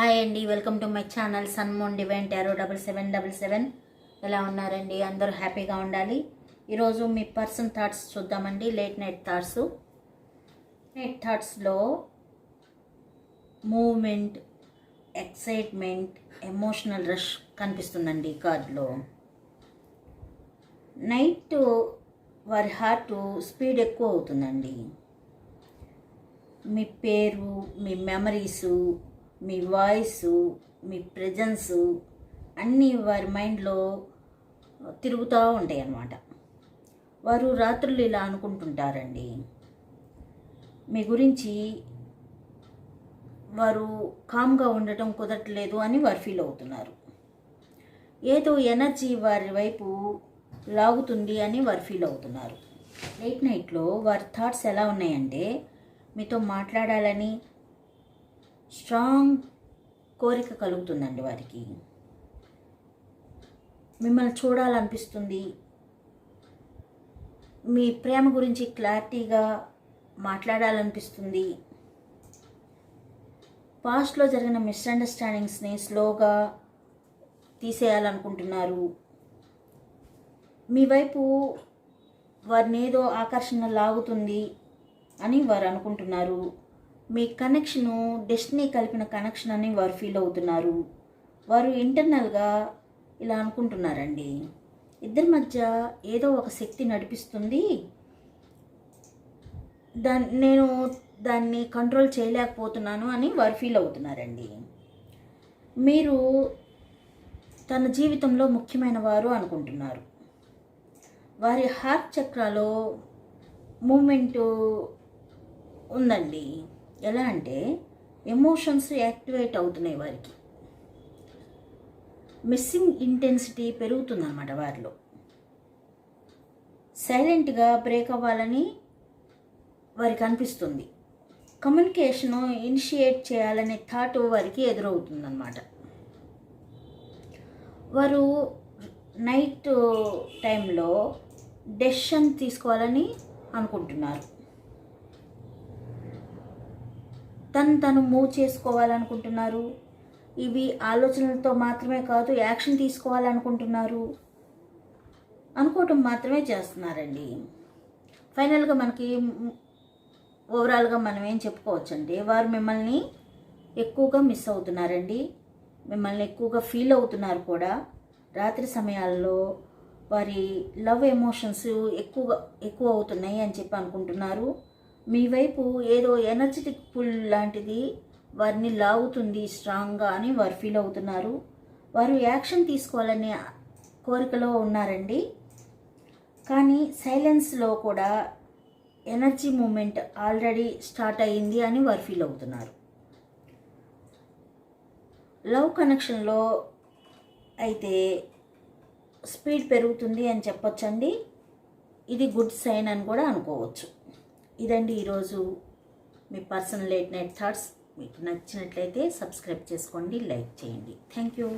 Hi అండి welcome to my channel సన్మోన్ divine tarot double seven double seven. ఎలా ఉన్నారండి? అందరూ హ్యాపీగా ఉండాలి. ఈరోజు మీ పర్సన్ థాట్స్ చూద్దామండి లేట్ నైట్ థాట్స్. నైట్ థాట్స్లో మూమెంట్ ఎక్సైట్మెంట్ ఎమోషనల్ రష్ కనిపిస్తుందండి కార్డ్లో నైట్ వారి హార్ట్ స్పీడ్ ఎక్కువ అవుతుందండి. మీ పేరు మీ మెమరీసు మీ వాయిస్ మీ ప్రజెన్సు అన్నీ వారి మైండ్లో తిరుగుతూ ఉంటాయి అన్నమాట వారు రాత్రులు ఇలా అనుకుంటుంటారండి. మీ గురించి వారు కామ్గా ఉండటం కుదరట్లేదు అని వారు ఫీల్ అవుతున్నారు. ఏదో ఎనర్జీ వారి వైపు లాగుతుంది అని వారు ఫీల్ అవుతున్నారు. లేట్ నైట్లో వారి థాట్స్ ఎలా ఉన్నాయంటే మీతో మాట్లాడాలని స్ట్రాంగ్ కోరిక కలుగుతుందండి వారికి. మిమ్మల్ని చూడాలనిపిస్తుంది. మీ ప్రేమ గురించి క్లారిటీగా మాట్లాడాలనిపిస్తుంది. పాస్ట్లో జరిగిన మిస్అండర్స్టాండింగ్స్ని స్లోగా తీసేయాలనుకుంటున్నారు. మీ వైపు వారిని ఏదో ఆకర్షణ లాగుతుంది అని వారు అనుకుంటున్నారు. మీ కనెక్షను డెస్టినీ కలిపిన కనెక్షన్ అని వారు ఫీల్ అవుతున్నారు. వారు ఇంటర్నల్గా ఇలా అనుకుంటున్నారండి. ఇద్దరి మధ్య ఏదో ఒక శక్తి నడిపిస్తుంది. దాన్ని నేను దాన్ని కంట్రోల్ చేయలేకపోతున్నాను అని వారు ఫీల్ అవుతున్నారండి. మీరు తన జీవితంలో ముఖ్యమైన వారు అనుకుంటున్నారు. వారి హార్ట్ చక్రాలో మూమెంటు ఉందండి. ఎలా అంటే ఎమోషన్స్ యాక్టివేట్ అవుతున్నాయి వారికి. మిస్సింగ్ ఇంటెన్సిటీ పెరుగుతుందన్నమాట వారిలో. సైలెంట్గా బ్రేక్ అవ్వాలని వారికి అనిపిస్తుంది. కమ్యూనికేషను ఇనిషియేట్ చేయాలనే థాట్ వారికి ఎదురవుతుందన్నమాట. వారు నైట్ టైంలో డెసిషన్ తీసుకోవాలని అనుకుంటున్నారు. తను తను మూవ్ చేసుకోవాలనుకుంటున్నారు. ఇవి ఆలోచనలతో మాత్రమే కాదు యాక్షన్ తీసుకోవాలనుకుంటున్నారు. అనుకోవటం మాత్రమే చేస్తున్నారండి. ఫైనల్గా మనకి ఓవరాల్గా మనం ఏం చెప్పుకోవచ్చండి వారు మిమ్మల్ని ఎక్కువగా మిస్ అవుతున్నారండి. మిమ్మల్ని ఎక్కువగా ఫీల్ అవుతున్నారు కూడా. రాత్రి సమయాల్లో వారి లవ్ ఎమోషన్స్ ఎక్కువగా ఎక్కువ అవుతున్నాయి అని చెప్పి అనుకుంటున్నారు. మీ వైపు ఏదో ఎనర్జెటిక్ పుల్ లాంటిది వారిని లాగుతుంది స్ట్రాంగ్గా అని వారు ఫీల్ అవుతున్నారు. వారు యాక్షన్ తీసుకోవాలనే కోరికలో ఉన్నారండి. కానీ సైలెన్స్లో కూడా ఎనర్జీ మూమెంట్ ఆల్రెడీ స్టార్ట్ అయ్యింది అని వారు ఫీల్ అవుతున్నారు. లవ్ కనెక్షన్లో అయితే స్పీడ్ పెరుగుతుంది అని చెప్పొచ్చండి. ఇది గుడ్ సైన్ అని కూడా అనుకోవచ్చు. ఇదండి ఈరోజు మీ పర్సనల్ లేట్ నైట్ థాట్స్. మీకు నచ్చినట్లయితే సబ్స్క్రైబ్ చేసుకోండి లైక్ చేయండి. Thank you.